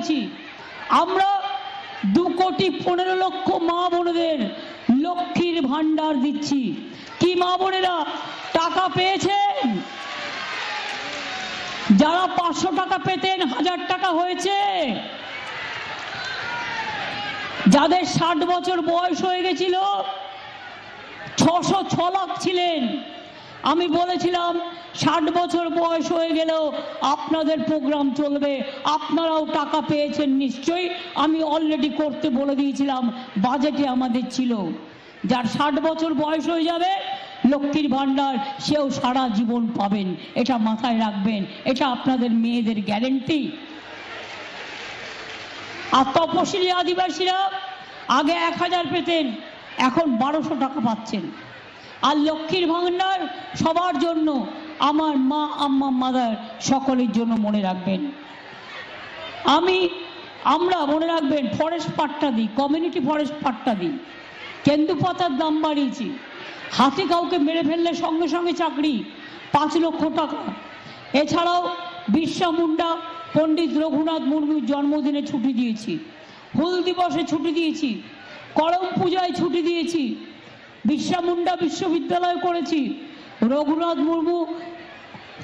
বলেছি আমরা দু কোটি পনেরো লক্ষ মা বোনদের লক্ষ্মীর ভান্ডার দিচ্ছি। কি মা বোনেরা টাকা পেয়েছেন? যারা পাঁচশো টাকা পেতেন, হাজার টাকা হয়েছে। যাদের ষাট বছর বয়স হয়ে গেছিল, ছশো ছ লাখ ছিলেন। আমি বলেছিলাম, ষাট বছর বয়স হয়ে গেলেও আপনাদের প্রোগ্রাম চলবে। আপনারাও টাকা পেয়েছেন নিশ্চয়ই। আমি অলরেডি করতে বলে দিয়েছিলাম বাজেটে আমাদের ছিল। যার ষাট বছর বয়স হয়ে যাবে, লক্ষ্মীর ভাণ্ডার, সেও সারা জীবন পাবেন। এটা মাথায় রাখবেন। এটা আপনাদের মেয়েদের গ্যারেন্টি আর তপশিলি আদিবাসীরা আগে এক হাজার পেতেন, এখন বারোশো টাকা পাচ্ছেন। আর লক্ষ্মীর ভাণ্ডার সবার জন্য আমার মা, আম্মা, মাদার সকলের জন্য মনে রাখবেন। আমি, আমরা মনে রাখবেন ফরেস্ট পাট্টা দিই কমিউনিটি ফরেস্ট পাট্টা দিই। কেন্দুপাতার দাম বাড়িয়েছি। হাতে কাউকে মেরে ফেললে সঙ্গে সঙ্গে চাকরি, পাঁচ লক্ষ টাকা। এছাড়াও বিশ্বা মুন্ডা, পণ্ডিত রঘুনাথ মুর্মুর জন্মদিনে ছুটি দিয়েছি। হুল দিবসে ছুটি দিয়েছি। করম পূজায় ছুটি দিয়েছি। বিরসা মুন্ডা বিশ্ববিদ্যালয় করেছি। রঘুনাথ মুর্মু,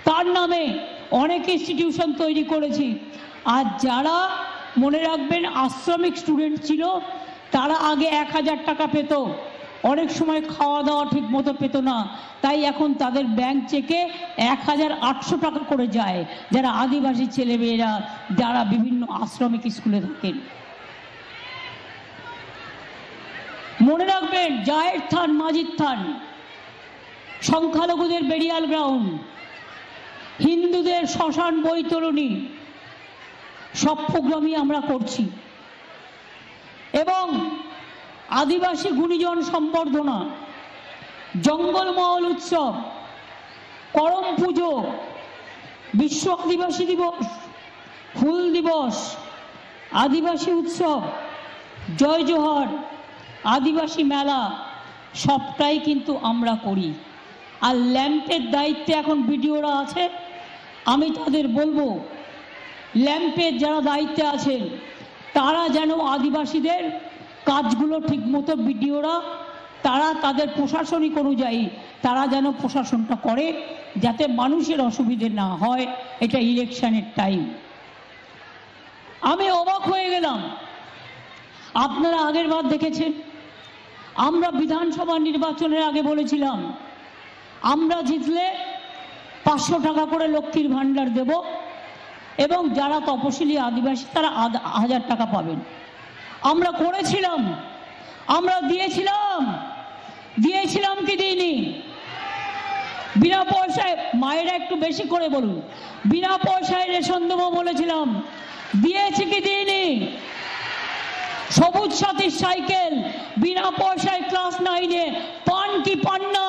তার নামে অনেক ইনস্টিটিউশন তৈরি করেছি। আর যারা মনে রাখবেন আশ্রমিক স্টুডেন্ট ছিল, তারা আগে এক হাজার টাকা পেত। অনেক সময় খাওয়া দাওয়া ঠিক মতো পেত না। তাই এখন তাদের ব্যাংক চেকে এক হাজার আটশো টাকা করে যায়। যারা আদিবাসী ছেলেমেয়েরা, যারা বিভিন্ন আশ্রমিক স্কুলে থাকেন। মনে রাখবেন, জায়ের থান, মাজির থান, সংখ্যালঘুদের বেরিয়াল গ্রাউন্ড হিন্দুদের শ্মশান বৈতরণী, সব প্রোগ্রামই আমরা করছি। এবং আদিবাসী গুণীজন সম্বর্ধনা জঙ্গলমহল উৎসব, করম পুজো, বিশ্ব আদিবাসী দিবস, ফুল দিবস, আদিবাসী উৎসব, জয় জোহর আদিবাসী মেলা সবটাই কিন্তু আমরা করি। আর ল্যাম্পের দায়িত্বে এখন বিডিওরা আছে। আমি তাদের বলব, ল্যাম্পের যারা দায়িত্বে আছেন, তারা যেন আদিবাসীদের কাজগুলো ঠিকমতো বিডিওরা, তারা তাদের প্রশাসনিক অনুযায়ী তারা যেন প্রশাসনটা করে, যাতে মানুষের অসুবিধে না হয়, এটা ইলেকশনের টাইম আমি অবাক হয়ে গেলাম আপনারা আগের বার দেখেছেন? আমরা বিধানসভা নির্বাচনের আগে বলেছিলাম, আমরা জিতলে পাঁচশো টাকা করে লক্ষ্মীর ভাণ্ডার দেব এবং যারা তপশিলি আদিবাসী তারা হাজার টাকা পাবেন। আমরা করেছিলাম, আমরা দিয়েছিলাম দিয়েছিলাম কি দিইনি? বিনা পয়সায়, মায়েরা একটু বেশি করে বলুন, বিনা পয়সায় রেশন দেবো বলেছিলাম, দিয়েছি কি দিইনি? সবুজ সাথীর সাইকেল, বিনা পয়সায় ক্লাস নাইনে, পান কি পান না?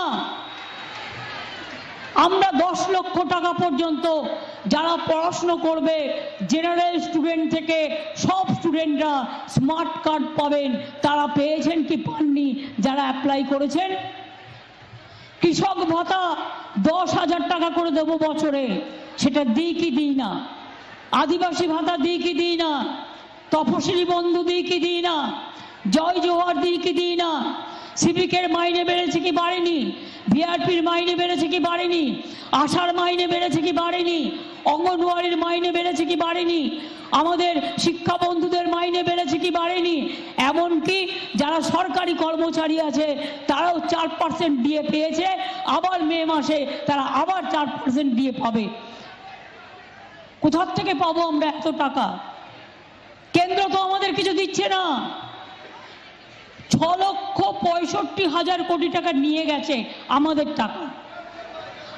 আমরা দশ লক্ষ টাকা পর্যন্ত যারা পড়াশুনো করবে জেনারেল স্টুডেন্ট থেকে সব স্টুডেন্টরা স্মার্ট কার্ড পাবেন। তারা পেয়েছেন কি পাননি? যারা অ্যাপ্লাই করেছেন? কৃষক ভাতা দশ হাজার টাকা করে দেবো বছরে। সেটা দিই কি দিই না? আদিবাসী ভাতা দিই কি দিই না? তপশিলি বন্ধু দিই না, জয় জোহার দিই কি দিই না। সিভিকের মাইনে বেড়েছে কি বাড়েনি? ভিআরপির মাইনে বেড়েছে কি বাড়েনি? আশার মাইনে বেড়েছে কি বাড়েনি? অঙ্গনওয়াড়ির মাইনে বেড়েছে কি বাড়েনি? আমাদের শিক্ষা বন্ধুদের মাইনে বেড়েছে কি বাড়েনি? এমনকি যারা সরকারি কর্মচারী আছে, তারাও চার পার্সেন্ট দিয়ে পেয়েছে। আবার মে মাসে তারা আবার চার পার্সেন্ট দিয়ে পাবে। কোথার থেকে পাবো আমরা এত টাকা? কেন্দ্র তো আমাদের কিছু দিচ্ছে না। ছ লক্ষ পঁয়ষট্টি হাজার কোটি টাকা নিয়ে গেছে আমাদের টাকা।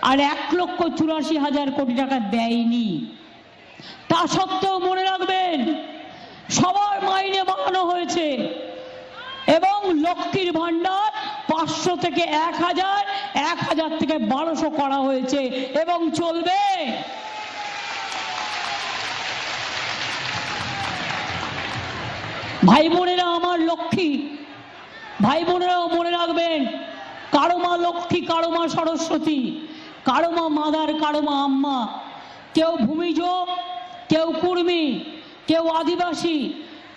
আর এক লক্ষ চুরাশি হাজার কোটি টাকা দেয়নি। তা সত্ত্বেও মনে রাখবেন, সবার মাইনে বাড়ানো হয়েছে। এবং লক্ষ্মীর ভাণ্ডার পাঁচশো থেকে এক হাজার এক হাজার থেকে বারোশো করা হয়েছে। এবং চলবে ভাই বোনেরা আমার লক্ষ্মী। ভাই বোনেরাও মনে রাখবেন, কারও মা লক্ষ্মী, কারও মা সরস্বতী, কারও মা মাদার, কারও মা আম্মা। কেউ ভূমিজ, কেউ কুর্মী, কেউ আদিবাসী,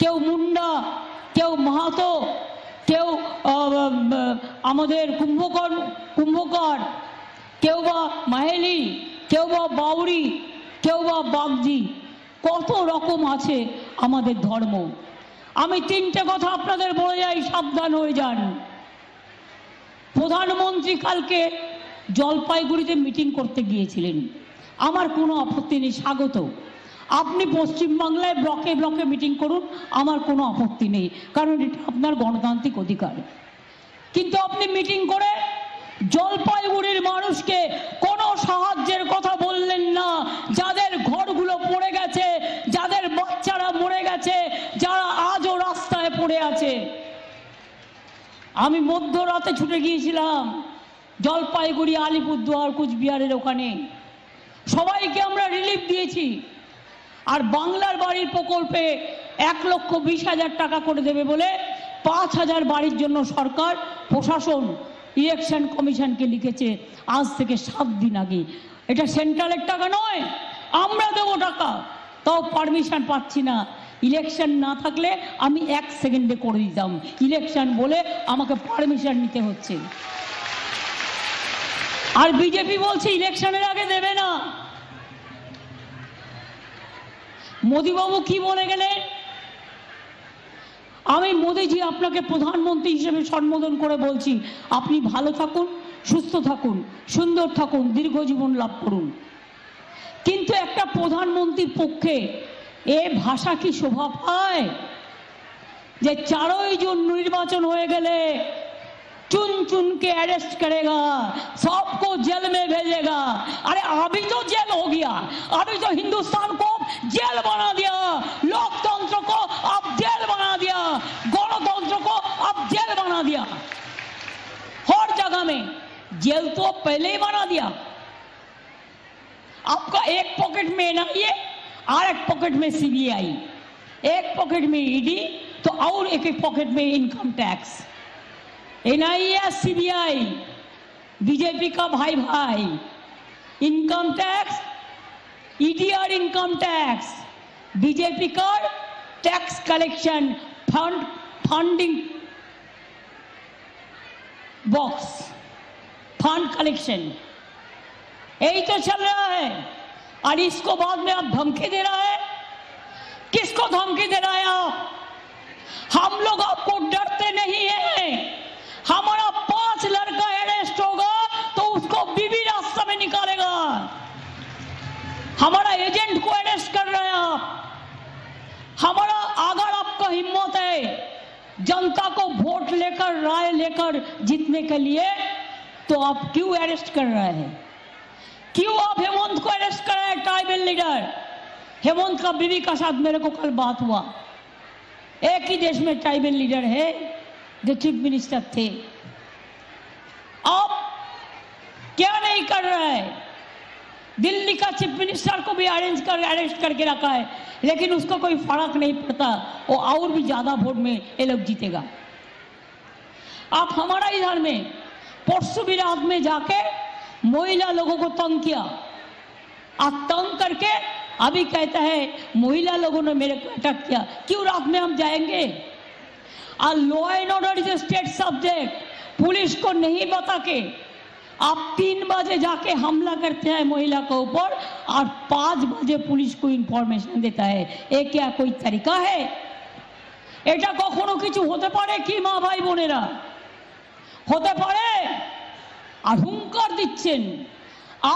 কেউ মুন্ডা, কেউ মাহাতো, কেউ আমাদের কুম্ভকর কুম্ভকার, কেউ বা মাহেলি, কেউ বা বাউরি কেউ বা বাগজি কত রকম আছে আমাদের ধর্ম। আমি তিনটে কথা আপনাদের বলে যাই, সাবধান হয়ে যান। প্রধানমন্ত্রী কালকে জলপাইগুড়িতে মিটিং করতে গিয়েছিলেন। আমার কোনো আপত্তি নেই, স্বাগত। আপনি পশ্চিমবাংলায় ব্লকে ব্লকে মিটিং করুন, আমার কোনো আপত্তি নেই, কারণ এটা আপনার গণতান্ত্রিক অধিকার। কিন্তু আপনি মিটিং করে জলপাইগুড়ির মানুষকে কোনো সাহায্যের কথা বললেন না যাদের ঘরগুলো পড়ে গেছে যাদের বাচ্চারা মরে গেছে যারা আজও রাস্তায় পড়ে আছে আমি মধ্যরাতে ছুটে গিয়েছিলাম জলপাইগুড়ি, আলিপুরদুয়ার, কুচবিহারের ওখানে। সবাইকে আমরা রিলিফ দিয়েছি। আর বাংলার বাড়ির প্রকল্পে এক লক্ষ বিশ হাজার টাকা করে দেবে বলে পাঁচ হাজার বাড়ির জন্য সরকার, প্রশাসন ইলেকশন কমিশনকে লিখেছে আজ থেকে সাত দিন আগে। এটা সেন্ট্রালের টাকা নয়, আমরা দেবো টাকা। তাও পারমিশন পাচ্ছি না। ইলেকশন না থাকলে আমি এক সেকেন্ডে করে দিতাম। ইলেকশন বলে আমাকে পারমিশন নিতে হচ্ছে। আর বিজেপি বলছে ইলেকশনের আগে দেবে না। মোদিবাবু কি বলে গেলেন? আমি মোদিজি আপনাকে প্রধানমন্ত্রী হিসেবে সম্বোধন করে বলছি, আপনি ভালো থাকুন, সুস্থ থাকুন, সুন্দর থাকুন, দীর্ঘ জীবন লাভ করুন। কিন্তু একটা প্রধানমন্ত্রীর পক্ষে এ ভাষা কি শোভা পায় যে চারই জুন নির্বাচন হয়ে গেলে चुन चुन के अरेस्ट करेगा सबको जेल में भेजेगा अरे अभी तो जेल हो गया अभी तो हिंदुस्तान को जेल बना दिया लोकतंत्र को अब जेल बना दिया गणतंत्र को अब जेल बना दिया हर जगह में जेल तो पहले ही बना दिया आपका एक पॉकेट में एनआईए और एक पॉकेट में सीबीआई एक पॉकेट में ईडी तो और एक एक पॉकेट में income tax NIA CBI BJP का भाई भाई इनकम टैक्स ईडी और इनकम टैक्स बीजेपी का tax collection fund funding box fund collection यही तो चल रहा है। और इसको बाद में आप धमकी दे रहा है? किसको धमकी दे रहा है आप? हम लोग आपको डरते नहीं है। हमारा पाँच लड़का अरेस्ट होगा तो उसको बीबी रास्ता में निकालेगा। हमारा एजेंट को अरेस्ट कर रहे हैं आप। हमारा अगर आपका हिम्मत है। जनता को वोट लेकर, राय लेकर जीतने के लिए तो आप क्यों अरेस्ट कर रहे हैं? क्यों आप हेमंत को अरेस्ट कर रहे हैं ट्राइबल लीडर हेमंत का बीवी का साथ मेरे को कल बात हुआ। एक ही देश में ट्राइबल लीडर है, जो चीफ मिनिस्टर थे। आप क्या नहीं कर रहे हैं? दिल्ली का चीफ मिनिस्टर को भी अरेंज कर अरेस्ट करके रखा है। लेकिन उसको कोई फ़र्क नहीं पड़ता, वो और भी ज़्यादा वोट में ये लोग जीतेगा। आप हमारा इधर में, परसों भी रात में जाके महिला लोगों को तंग किया और तंग करके अभी कहता है महिला लोगों ने मेरे को अटैक किया क्यों रात में हम जाएंगे और law and order is state subject police को नहीं बता के आप तीन बजे जाके हमला करते हैं महिला के ऊपर और पांच बजे पुलिस को इंफॉर्मेशन देता है ये क्या कोई तरीका है এটা কখনো কিছু হতে পারে কি মা ভাই বোনেরা হতে পারে আর হুঙ্কার দিচ্ছেন।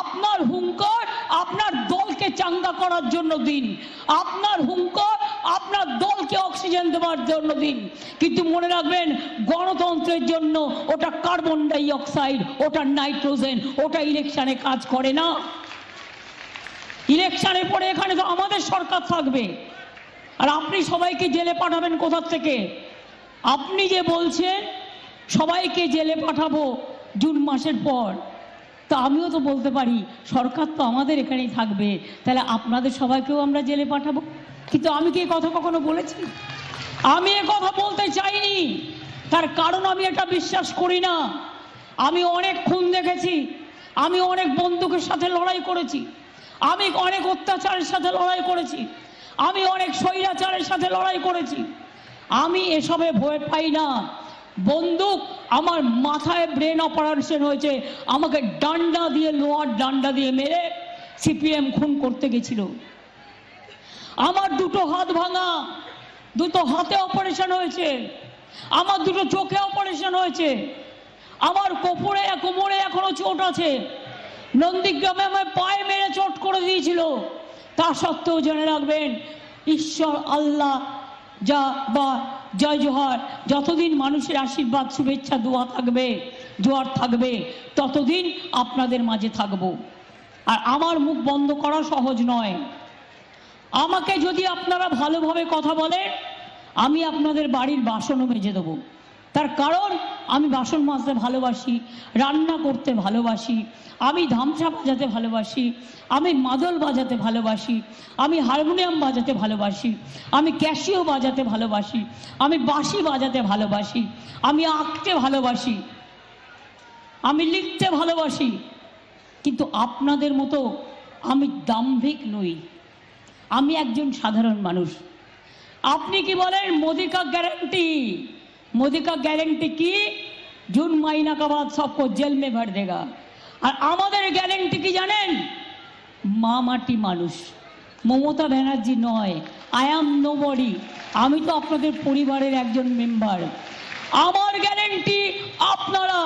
আপনার হুঙ্কার আপনার দলকে চাঙ্গা করার জন্য দিন। আপনার হুঙ্কার আপনার দলকে অক্সিজেন দেওয়ার জন্য দিন। কিন্তু মনে রাখবেন, গণতন্ত্রের জন্য ওটা কার্বন ডাই অক্সাইড ওটা নাইট্রোজেন, ওটা ইলেকশনে কাজ করে না। ইলেকশনের পরে এখানে তো আমাদের সরকার থাকবে। আর আপনি সবাইকে জেলে পাঠাবেন কোথা থেকে? আপনি যে বলছেন, সবাইকে জেলে পাঠাবো। জুন মাসের পর। তা আমিও তো বলতে পারি, সরকার তো আমাদের এখানেই থাকবে। তাহলে আপনাদের সবাইকেও আমরা জেলে পাঠাবো। কিন্তু আমি কি কথা কখনো বলেছি? আমি এ কথা বলতে চাইনি। তার কারণ আমি এটা বিশ্বাস করি না। আমি অনেক খুন দেখেছি। আমি অনেক বন্দুকের সাথে লড়াই করেছি। আমি অনেক অত্যাচারের সাথে লড়াই করেছি। আমি অনেক স্বৈরাচারের সাথে লড়াই করেছি। আমি এসবে ভয় পাই না। বন্দুক আমার মাথায় ব্রেন অপারেশন হয়েছে, আমাকে ডান্ডা দিয়ে লোহার ডান্ডা দিয়ে মেরে সিপিএম খুন করতে গেছিল। আমার দুটো হাত ভাঙা, দুটো হাতে অপারেশন হয়েছে, আমার দুটো চোখে অপারেশন হয়েছে, আমার কোপরে, কোমরে এখনও চোট আছে। নন্দীগ্রামে আমার পায়ে মেরে চোট করে দিয়েছিল। তা সত্ত্বেও জেনে রাখবেন, ঈশ্বর আল্লাহ যা বা জয় জোহার। যতদিন মানুষের আশীর্বাদ, শুভেচ্ছা, দোয়া থাকবে, জোয়ার থাকবে, ততদিন আপনাদের মাঝে থাকব। আর আমার মুখ বন্ধ করা সহজ নয়। আমাকে যদি আপনারা ভালোভাবে কথা বলেন, আমি আপনাদের বাড়ির বাসনও মেজে দেবো। তার কারণ আমি বাসন মাজতে ভালোবাসি, রান্না করতে ভালোবাসি, আমি ধামসা বাজাতে ভালোবাসি, আমি মাদল বাজাতে ভালোবাসি, আমি হারমোনিয়াম বাজাতে ভালোবাসি, আমি ক্যাশিও বাজাতে ভালোবাসি, আমি বাঁশি বাজাতে ভালোবাসি, আমি আঁকতে ভালোবাসি, আমি লিখতে ভালোবাসি। কিন্তু আপনাদের মতো আমি দাম্ভিক নই। আমি একজন সাধারণ মানুষ। আপনি কি বলেন মোদি কা গ্যারেন্টি? মোদি কা গ্যারেন্টি কি জুন মাইনা কা বাদ সবকো জেল মে ভর দেগা আর আমাদের গ্যারেন্টি কি জানেন মা মাটি মানুষ মমতা ব্যানার্জি নয় আই অ্যাম নো বডি আমি তো আপনাদের পরিবারের একজন মেম্বার আমার গ্যারেন্টি আপনারা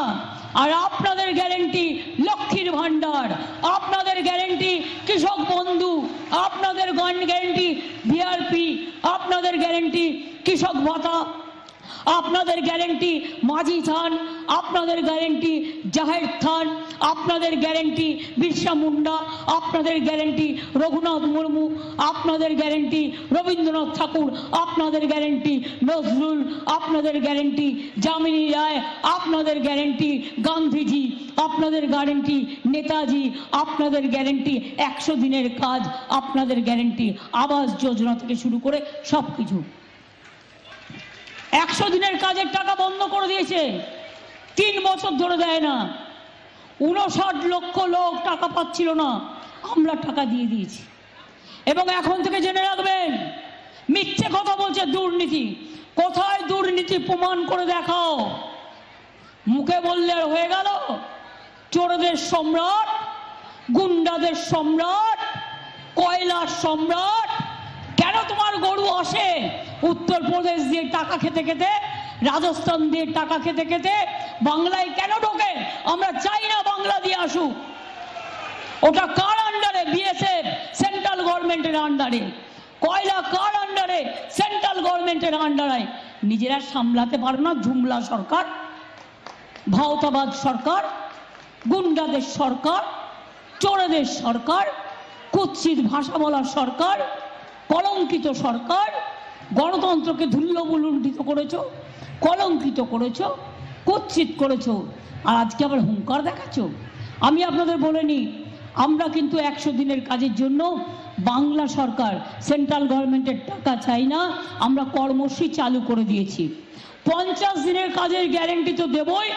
আর আপনাদের গ্যারেন্টি লক্ষ্মীর ভাণ্ডার আপনাদের গ্যারেন্টি কৃষক বন্ধু আপনাদের গ্যারেন্টি বিআরপি আপনাদের গ্যারেন্টি কৃষক ভাতা আপনাদের গ্যারেন্টি মাঝি থান আপনাদের গ্যারেন্টি জাহের থান আপনাদের গ্যারেন্টি বিরসা মুন্ডা আপনাদের গ্যারেন্টি রঘুনাথ মুর্মু আপনাদের গ্যারেন্টি রবীন্দ্রনাথ ঠাকুর আপনাদের গ্যারেন্টি নজরুল আপনাদের গ্যারেন্টি যামিনী রায় আপনাদের গ্যারেন্টি গান্ধীজি আপনাদের গ্যারেন্টি নেতাজি আপনাদের গ্যারেন্টি একশো দিনের কাজ আপনাদের গ্যারেন্টি আবাস যোজনা থেকে শুরু করে সব কিছু একশো দিনের কাজের টাকা বন্ধ করে দিয়েছে। তিন বছর ধরে দেয় না। উনষাট লক্ষ লোক টাকা পাচ্ছিল না। আমরা টাকা দিয়ে দিয়েছি। এবং এখন থেকে জেনে রাখবেন, মিথ্যে কথা বলছে দুর্নীতি। কোথায় দুর্নীতি প্রমাণ করে দেখাও? মুখে বললে হয়ে গেল। চোরদের সম্রাট, গুন্ডাদের সম্রাট, কয়লার সম্রাট তোমার গরু আসে। উত্তরপ্রদেশ দিয়ে টাকা খেতে খেতে, রাজস্থান দিয়ে টাকা খেতে খেতে বাংলায় কেন ঢোকে? আমরা চাই না বাংলা দিয়ে আসুক। ওটা কার আন্ডারে? বিএসএফ, সেন্ট্রাল গভর্নমেন্টের আন্ডারে। কয়লা কার আন্ডারে? সেন্ট্রাল গভর্নমেন্টের আন্ডারে। নিজেরা সামলাতে পারো না ঝুমলা সরকার ভাওতাবাদ সরকার, গুন্ডাদের সরকার, চোরেদের সরকার, কুৎসিত ভাষা বলার সরকার কলঙ্কিত সরকার, গণতন্ত্রকে ধুল্লবুলুণ্ঠিত করেছ, কলঙ্কিত করেছ কুৎসিত করেছ, আর আজকে আবার হুঙ্কার দেখাচ্ছ? আমি আপনাদের বলে নিই, আমরা কিন্তু একশো দিনের কাজের জন্য বাংলা সরকার, সেন্ট্রাল গভর্নমেন্টের টাকা চাই না, আমরা কর্মসূচি চালু করে দিয়েছি। পঞ্চাশ দিনের কাজের গ্যারেন্টি তো দেবই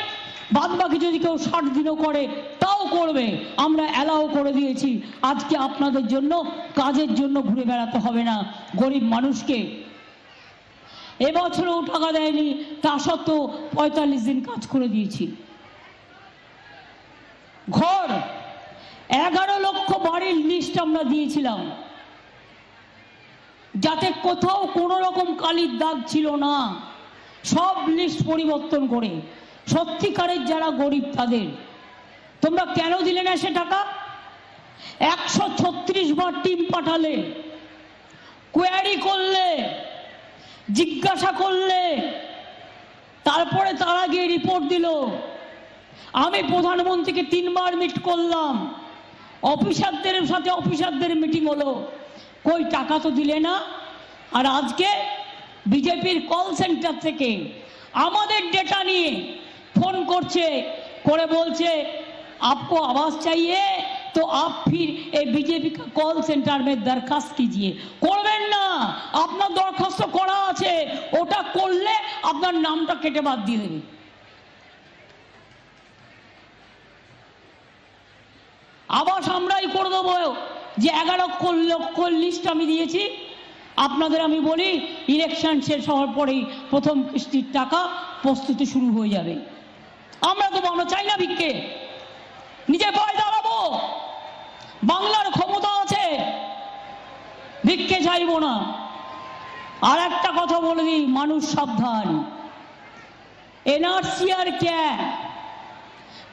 বাদ বাকি যদি কেউ ষাট দিনও করে, তাও করবে। আমরা অ্যালাও করে দিয়েছি। আজকে আপনাদের জন্য, কাজের জন্য ঘুরে বেড়াতে হবে না। গরিব মানুষকে এবছরেও টাকা দেয়নি, তা সত্ত্বেও পঁয়তাল্লিশ দিন কাজ করে দিয়েছি। ঘর, এগারো লক্ষ বাড়ির লিস্ট আমরা দিয়েছিলাম। যাতে কোথাও কোনো রকম কালির দাগ ছিল না। সব লিস্ট পরিবর্তন করে। সত্যিকারের যারা গরিব তাদের। তোমরা কেন দিলে না সে টাকা? একশো ছত্রিশ বার টিম পাঠালে কোয়ারি করলে, জিজ্ঞাসা করলে, তারপরে তারা গিয়ে রিপোর্ট দিল। আমি প্রধানমন্ত্রীকে তিনবার মিট করলাম। অফিসারদের সাথে অফিসারদের মিটিং হলো। কই, টাকা তো দিলে না? আর আজকে বিজেপির কল সেন্টার থেকে আমাদের ডেটা নিয়ে ফোন করছে, করে বলছে, আপকো আওয়াজ চাইয়ে? তো আপ ফির এই বিজেপি কল সেন্টার মে দরখাস্ত কিজিয়ে। করবেন না, আপনার দরখাস্ত করা আছে, ওটা করলে আপনার নামটা কেটে বাদ দিয়ে দেবে। আবাস আমরাই করে দেবো, যে এগারো লক্ষ লিস্ট আমি দিয়েছি। আপনাদের আমি বলি ইলেকশন শেষ হওয়ার পরেই প্রথম কিস্তির টাকা প্রস্তুতি শুরু হয়ে যাবে। আমরা তো আমরা চাই না ভিক্ষে। নিজে পায়ে দাঁড়াবো। বাংলার ক্ষমতা আছে। ভিক্ষে চাইব না। আর একটা কথা বলে দিই, মানুষ সাবধান। এনআরসি আর ক্যা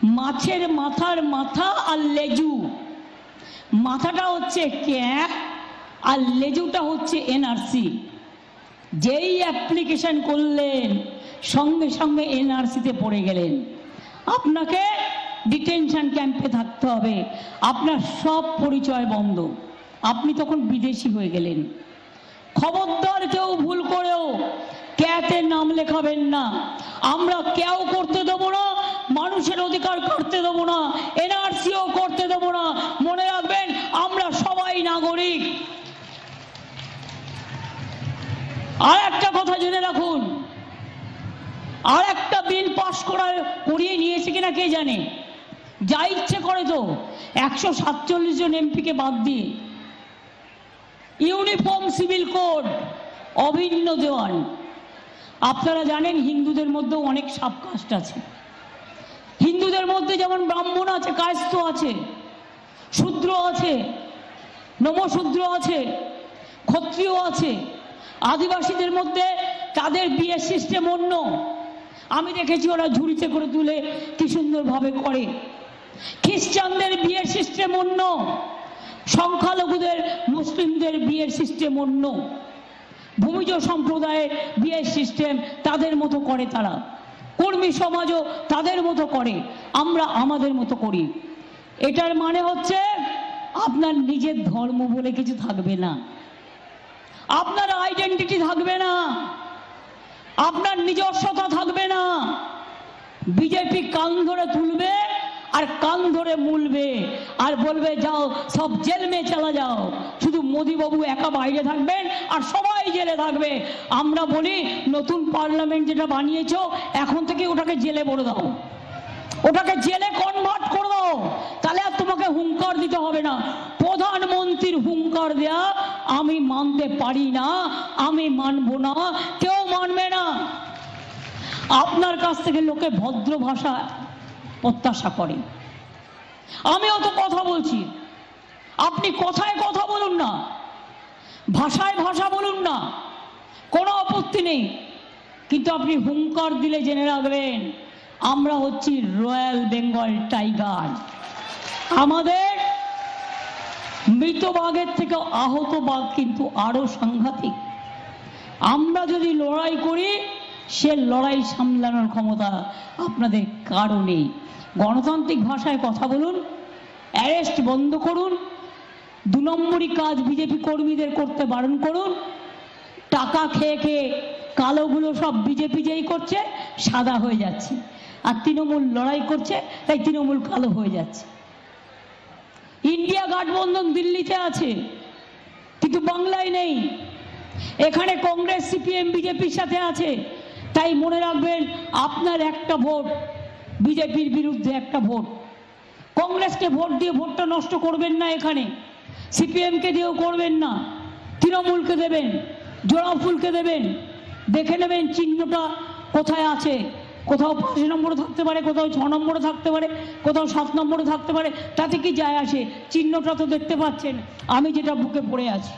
মাছের মাথার মাথা আর লেজু। মাথাটা হচ্ছে ক্যাপ আর লেজুটা হচ্ছে এনআরসি। যেই অ্যাপ্লিকেশন করলেন, সঙ্গে সঙ্গে এনআরসিতে পড়ে গেলেন। আপনাকে ডিটেনশন ক্যাম্পে থাকতে হবে। আপনার সব পরিচয় বন্ধ। আপনি তখন বিদেশি হয়ে গেলেন। খবরদার কেউ ভুল করেও ক্যাতে নাম লেখাবেন না। আমরা কেউ করতে দেবো না, মানুষের অধিকার করতে দেবো না, এনআরসিও করতে দেবো না। মনে রাখবেন, আমরা সবাই নাগরিক। আর একটা কথা জেনে রাখুন আর একটা বিল পাশ করার, করিয়ে নিয়েছে কিনা কে জানে? যা ইচ্ছে করে তো। একশো সাতচল্লিশ জন এমপিকে বাদ দিয়ে। ইউনিফর্ম সিভিল কোড, অভিন্ন দেওয়ান। আপনারা জানেন হিন্দুদের মধ্যে অনেক সাবকাস্ট আছে। হিন্দুদের মধ্যে যেমন ব্রাহ্মণ আছে, কায়স্থ আছে, শূদ্র আছে, নমশূদ্র আছে, ক্ষত্রিয় আছে, আদিবাসীদের মধ্যে তাদের বিয়ের সিস্টেম অন্য। আমি দেখেছি ওরা ঝুড়িতে করে তুলে কি সুন্দরভাবে করে। খ্রিস্টানদের বিয়ের সিস্টেম অন্য, সংখ্যালঘুদের, মুসলিমদের বিয়ের সিস্টেম অন্য। ভূমিজ সম্প্রদায়ের বিয়ের সিস্টেম তাদের মতো করে তারা। কর্মী সমাজও তাদের মতো করে। আমরা আমাদের মতো করি। এটার মানে হচ্ছে আপনার নিজের ধর্ম বলে কিছু থাকবে না। আপনার আইডেন্টিটি থাকবে না। আপনার নিজস্বতা থাকবে না। বিজেপি কান ধরে তুলবে আর কান ধরে মুলবে আর বলবে, যাও, সব জেল মে চলা যাও। শুধু মোদিবাবু একা বাইরে থাকবেন আর সবাই জেলে থাকবে। আমরা বলি, নতুন পার্লামেন্ট যেটা বানিয়েছো, এখন থেকে ওটাকে জেলে বলে দাও। ওটাকে জেলে কনভার্ট করে দাও। তাহলে আর তোমাকে হুঙ্কার দিতে হবে না। প্রধানমন্ত্রীর হুঙ্কার দেয়া আমি মানতে পারি না, আমি মানবো না। কেউ মানবে না। আপনার কাছ থেকে লোকে ভদ্র ভাষা প্রত্যাশা করে। আমিও তো কথা বলছি। আপনি কথায় কথা বলুন না। ভাষায় ভাষা বলুন না। কোনো আপত্তি নেই। কিন্তু আপনি হুঙ্কার দিলে জেনে রাখবেন, আমরা হচ্ছি রয়্যাল বেঙ্গল টাইগার। আমাদের মৃত বাঘের থেকে আহত বাঘ কিন্তু আরও সাংঘাতিক। আমরা যদি লড়াই করি, সে লড়াই সামলানোর ক্ষমতা আপনাদের কারও নেই। গণতান্ত্রিক ভাষায় কথা বলুন, অ্যারেস্ট বন্ধ করুন, দু নম্বরই কাজ বিজেপি কর্মীদের করতে বারণ করুন, টাকা খেয়ে খেয়ে কালোগুলো সব বিজেপি যেই করছে, সাদা হয়ে যাচ্ছে। আর তৃণমূল লড়াই করছে, তাই তৃণমূল কালো হয়ে যাচ্ছে। ইন্ডিয়া গাঠবন্ধন দিল্লিতে আছে, কিন্তু বাংলায় নেই। এখানে কংগ্রেস, সিপিএম, বিজেপির সাথে আছে। তাই মনে রাখবেন, আপনার একটা ভোট, বিজেপির বিরুদ্ধে একটা ভোট। কংগ্রেসকে ভোট দিয়ে ভোটটা নষ্ট করবেন না এখানে। সিপিএমকে দিয়েও করবেন না। তৃণমূলকে দেবেন জোড়া ফুলকে দেবেন। দেখে নেবেন চিহ্নটা কোথায় আছে। কোথাও পাঁচ নম্বরে থাকতে পারে, কোথাও ছ নম্বরে থাকতে পারে, কোথাও সাত নম্বরে থাকতে পারে, তাতে কি যায় আসে? চিহ্নটা তো দেখতে পাচ্ছেন। আমি যেটা বুকে পড়ে আছি।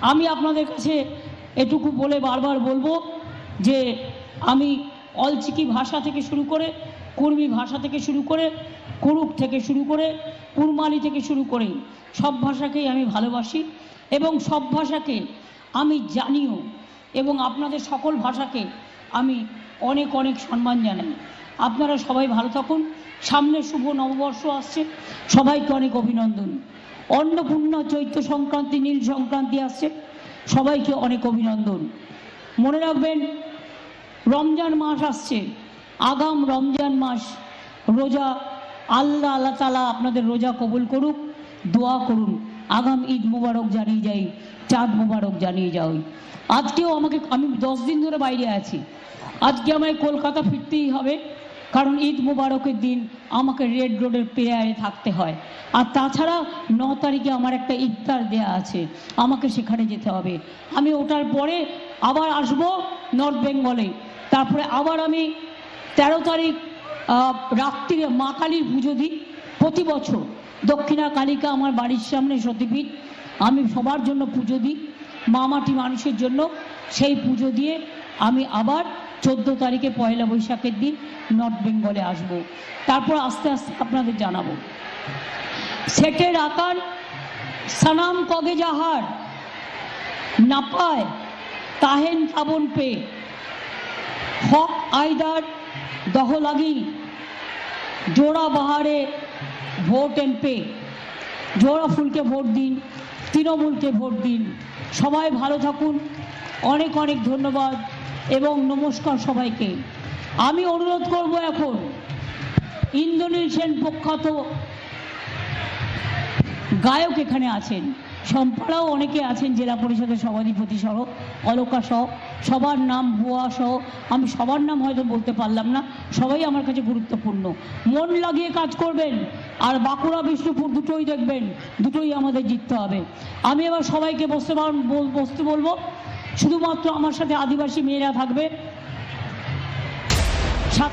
আমি আপনাদের কাছে এটুকু বলে বারবার বলব যে আমি অলচিকি ভাষা থেকে শুরু করে কুর্মি ভাষা থেকে শুরু করে কুরুক থেকে শুরু করে কুরমালি থেকে শুরু করে সব ভাষাকেই আমি ভালোবাসি এবং সব ভাষাকে আমি জানিও এবং আপনাদের সকল ভাষাকে আমি অনেক অনেক সম্মান জানাই। আপনারা সবাই ভালো থাকুন। সামনে শুভ নববর্ষ আসছে। সবাইকে অনেক অভিনন্দন। অন্নপূর্ণা চৈত্র সংক্রান্তি, নীল সংক্রান্তি আসছে। সবাইকে অনেক অভিনন্দন। মনে রাখবেন, রমজান মাস আসছে। আগাম রমজান মাস, রোজা আল্লাহ আল্লাহ তালা আপনাদের রোজা কবুল করুক, দোয়া করুন। আগাম ঈদ মুবারক জানিয়ে যাই, চাঁদ মুবারক জানিয়ে যাই। আজকেও আমাকে, আমি দশ দিন ধরে বাইরে আছি। আজকে আমায় কলকাতা ফিরতেই হবে। কারণ ঈদ মুবারকের দিন আমাকে রেড রোডের প্রেয়ারে থাকতে হয়। আর তাছাড়া ন তারিখে আমার একটা ইফতার দেয়া আছে। আমাকে সেখানে যেতে হবে। আমি ওটার পরে আবার আসব নর্থ বেঙ্গলে। তারপরে আবার আমি তেরো তারিখ আহ, রাত্রিরে মা কালীর পুজো দিই প্রতি বছর। দক্ষিণা কালিকা আমার বাড়ির সামনে সতীপীঠ। আমি সবার জন্য পুজো দিই। মা মাটি মানুষের জন্য সেই পুজো দিয়ে আমি আবার চোদ্দ তারিখে পয়লা বৈশাখের দিন নর্থ বেঙ্গলে আসব। তারপর আস্তে আস্তে আপনাদের জানাব। সেটের আকার, সানাম কগে জাহার, নাপায় তাহেন তাবন পে, হক আইদার দহলাগি জোড়া বাহারে ভোট এন পে জোড়া ফুলকে ভোট দিন, তৃণমূলকে ভোট দিন। সবাই ভালো থাকুন। অনেক অনেক ধন্যবাদ। এবং নমস্কার সবাইকে। আমি অনুরোধ করব এখন ইন্দোনেশিয়ান প্রখ্যাত গায়ক এখানে আছেন। সম্পাড়াও অনেকে আছেন, জেলা পরিষদের সভাধিপতি সহ, অলকা সহ, সবার নাম ভুয়া সহ। আমি সবার নাম হয়তো বলতে পারলাম না, সবাই আমার কাছে গুরুত্বপূর্ণ। মন লাগিয়ে কাজ করবেন, আর বাঁকুড়া, বিষ্ণুপুর দুটোই দেখবেন, দুটোই আমাদের জিততে হবে। আমি এবার সবাইকে বসতে বসতে বলব শুধুমাত্র আমার সাথে আদিবাসী মেয়েরা থাকবে। সাত